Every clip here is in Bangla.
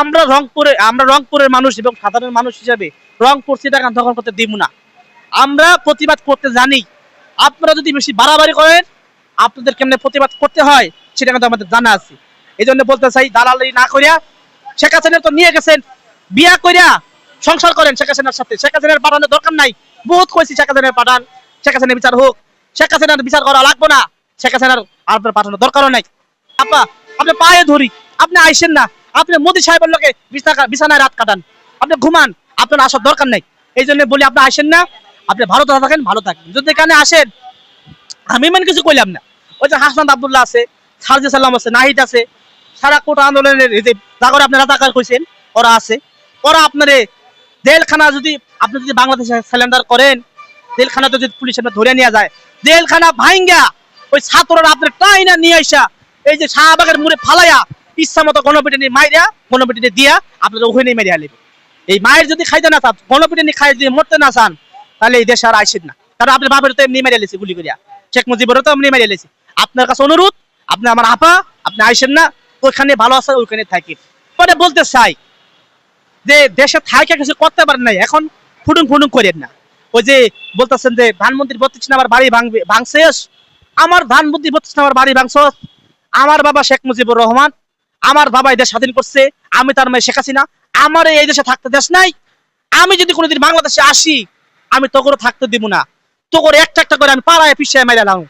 আমরা রংপুরে, আমরা রংপুরের মানুষ এবং সাধারণ মানুষ হিসাবে রংপুর সিটাগান দখল করতে দিব না। আমরা প্রতিবাদ করতে জানি। আপনারা যদি বেশি বাড়াবাড়ি করেন, আপনাদের কেমনে প্রতিবাদ করতে হয়, সেটা কিন্তু আমাদের জানা আছে। এই জন্য বলতে চাই, দালালি না করিয়া শেখ হাসিনা তো নিয়ে গেছেন, বিয়া করিয়া সংসার করেন শেখ হাসিনার সাথে। শেখ হাসিনার পাঠানোর দরকার নাই। বহুত কইছি শেখ হাসিনার পাঠান শেখ হাসিনার বিচার হোক। শেখ হাসিনার বিচার করা লাগবে না। শেখ হাসিনার আপনার পাঠানোর দরকারও নাই। আপা, আপনি পায়ে ধরি। আপনি আইসেন না। আপনি মোদী সাহেবের লোকে বিছানা- বিছানায় রাত কাটান। আপনি ঘুমান, আপনার আসার দরকার নাই। এই জন্য বলি, আপনি আসেন না, আপনি ভালো থাকেন ভালো থাকেন যদি এখানে আসেন, আমি মানে কিছু কইলাম না। ওই যে হাসনাত আব্দুল্লাহ আছে, সারজি সাল্লাম আছে, নাহিদ আছে, সারা কোটা আন্দোলনের এই যে জাগরে আপনি রাজাকার কইছেন ওরা আছে। ওরা আপনারে জেলখানা যদি আপনি যদি বাংলাদেশে সিলিন্ডার করেন, জেলখানা যদি পুলিশ আপনার ধরে নিয়ে যায়, জেলখানা ভাইঙ্গা, ওই ছাত্ররা আপনার টাইনা নিয়ে আসা এই যে শাহবাগের মুড়ে ফালাইয়া ইচ্ছা মতো গণপিটানি মাইরা, গণপিটানি দিয়া আপনার ওখানে মেরে আলিবে। এই মায়ের যদি খাইতে না চান, গণপিটানি খাই যদি মরতে না চান, তাহলে এই দেশে আর আইসেন না। কারণ আপনার বাপের তো এমনি মেরে এলেছে গুলি করিয়া। শেখ মুজিবুরও তো এমনি মেরে এলেছে আপনার কাছে অনুরোধ, আপনি আমার আপা, আপনি আইসেন না, ওইখানে ভালো আছে, ওইখানে থাকি। পরে বলতে চাই যে দেশে থাকে কিছু করতে পারেন নাই, এখন ফুটুং ফুটুং করেন না। ওই যে বলতেছেন যে ধানমন্ত্রী বত্রিশ নাম্বার বাড়ি ভাঙবে, ভাঙছে আমার ধানমন্ত্রী বত্রিশ নাম্বার বাড়ি ভাঙছ আমার বাবা শেখ মুজিবুর রহমান আমার বাবা এই দেশ স্বাধীন করছে, আমি তার মেয়ে শেখ হাসিনা, আমার এই দেশে থাকতে দেশ নাই। আমি যদি কোনোদিন বাংলাদেশে আসি, আমি তো করে থাকতে দিব না। তো করে একটা একটা করে আমি পাড়ায় পিছিয়ে মেরে লাম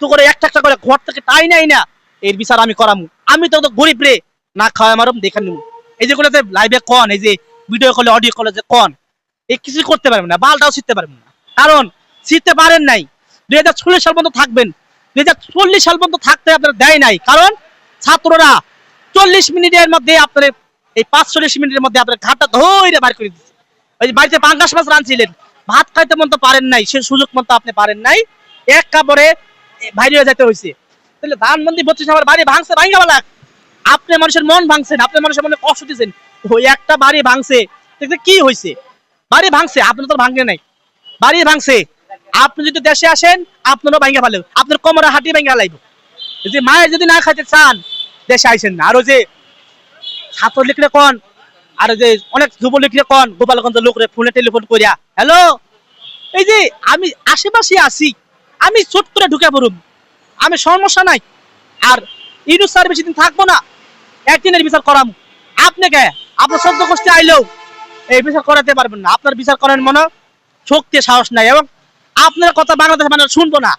তো করে একটা একটা করে ঘর থেকে টাই নাই না, এর বিচার আমি করামু। আমি তো গরিব রে, না খাওয়া মারুম, দেখে নিব এই যেগুলো যে লাইভে কন, এই যে ভিডিও কলে অডিও কলে যে কন এই কিছু করতে পারবেন না, বালটাও শিখতে পারবেন না। কারণ শিখতে পারেন নাই। দুই হাজার চল্লিশ সাল পর্যন্ত থাকবেন। দুই হাজার চল্লিশ সাল পর্যন্ত থাকতে আপনার দেয় নাই। কারণ ছাত্ররা চল্লিশ মিনিটের মধ্যে আপনার, এই পাঁচচল্লিশ মিনিটের মধ্যে আপনার ঘাটটা ধরে বার করে দিচ্ছে ওই বাড়িতে পাঙ্গাস মাছ রাঁধছিলেন, ভাত খাইতে মতো পারেন নাই, সে সুযোগ মতো আপনি পারেন নাই। এক কাপড়ে বাইরে হয়ে যেতে হয়েছে তাহলে ধানমন্ত্রী বলছিস আমার বাড়ি ভাঙছে ভাঙ্গা বেলা। আপনি মানুষের মন ভাঙছেন, আপনি মানুষের মনে কষ্ট দিচ্ছেন ওই একটা বাড়ি ভাঙছে কি হয়েছে বাড়ি ভাঙছে আপনি তো ভাঙে নাই। বাড়ি ভাঙছে, আপনি যদি দেশে আসেন, আপনারও ভাঙ্গা ফেলেন, আপনার কোমরে হাঁটি ভাঙ্গা লাইব। যদি মায়ের যদি না খাইতে চান দেশে আইসেন না। আরও যে লিখলে কোন, আর যে অনেক যুব লিখলে কোন, গোপালগঞ্জ লোকরে ফোনে টেলিফোন করিয়া, হ্যালো, এই যে আমি আশেপাশে আছি, আমি চট করে ঢুকে পড়ুম, আমি সমস্যা নাই, আর ইউনুস স্যার বেশি দিন থাকব না, একদিনের বিচার করাম। আপনি কে? আপনার সদ্য গোষ্ঠী আইলেও এই বিচার করাতে পারবেন না। আপনার বিচার করেন মনে শক্তি, সাহস নাই এবং আপনার কথা বাংলাদেশ মানে শুনব না।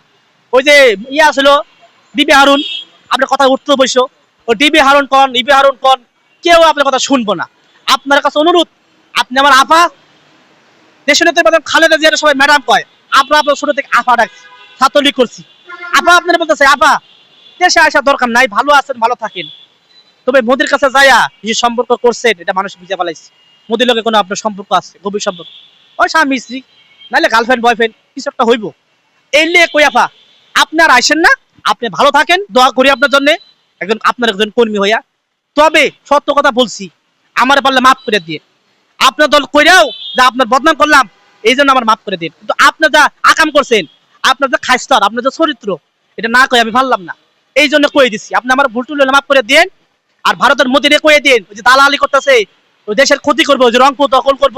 ওই যে ইয়ে আসলো ডিবি হারুন আপনার কথা উঠতে বসো। ডিবি হারুন কন ডিবি হারুন কন কেউ আপনার কথা শুনব না। আপনার কাছে অনুরোধ, আপনি আমার আপা, দেশের নেতা ম্যাডাম খালেদা জিয়ার সবাই ম্যাডাম কয় আপনার আপনার ছোট থেকে আপা ডাকছি ছাত্রলীগ করছি। আপা আপনারা বলতেছে, আপা, দেশে আসার দরকার নাই, ভালো আছেন, ভালো থাকেন। তবে মোদির কাছে যাইয়া যে সম্পর্ক করছেন, এটা মানুষ বুঝে পালাইছে মোদির লোকে কোনো আপনার সম্পর্ক আছে, গভীর সম্পর্ক? ওই স্বামী, স্ত্রী নাহলে গার্লফ্রেন্ড বয়ফ্রেন্ড কিছু একটা হইব। এই লিয়ে কই আপা? আপনি আর আইসেন না, আপনি ভালো থাকেন, দোয়া করি আপনার জন্য। একজন আপনার একজন কর্মী হইয়া, তবে সত্য কথা বলছি, আমার পারলে মাফ করে দিয়ে আপনার দল কইরাও যা আপনার বদনাম করলাম, এই জন্য আমার মাফ করে দিন কিন্তু আপনি যা আকাম করছেন, আপনার যে খাইস্তর, আপনার যে চরিত্র, এটা না কই আমি ভাবলাম না। এই জন্য কয়ে দিছি, আপনি আমার ভুল টুল মাফ করে দিন আর ভারতের মোদিরে কয়ে দিন ওই যে দালালি করতেছে, ওই দেশের ক্ষতি করব, ওই যে রংপুর দখল করব,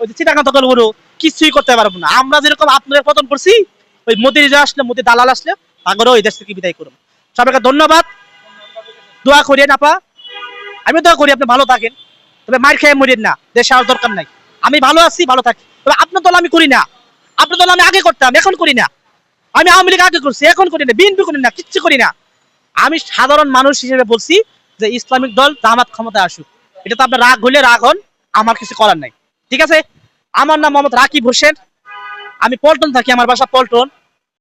ওই যে চিটাগাং দখল করব, কিছুই করতে পারব না। আমরা যেরকম আপনাদের পতন করছি, ওই মোদি যে আসলে মোদি দালাল আসলে, তাগরও এই দেশ থেকে বিদায় করুন। সবাইকে ধন্যবাদ। দোয়া করিয়েন আপা আমি দোয়া করি, আপনি ভালো থাকেন। তবে মার খেয়ে মরিয়েন না, দেশে আর দরকার নাই। আমি ভালো আছি, ভালো থাকি। তবে আপনার দল আমি করি না। আপনার দল আমি আগে করতাম, এখন করি না। আমি আওয়ামী লীগ আগে করছি, এখন করি না। বিএনপি করি না, কিচ্ছু করি না। আমি সাধারণ মানুষ হিসেবে বলছি যে ইসলামিক দল জামাত ক্ষমতায় আসুক। এটা তো আপনার রাগ হইলে রাগ হন, আমার কিছু করার নাই। ঠিক আছে? আমার নাম মোহাম্মদ রাকিব হোসেন। আমি পল্টন থাকি, আমার বাসা পল্টন।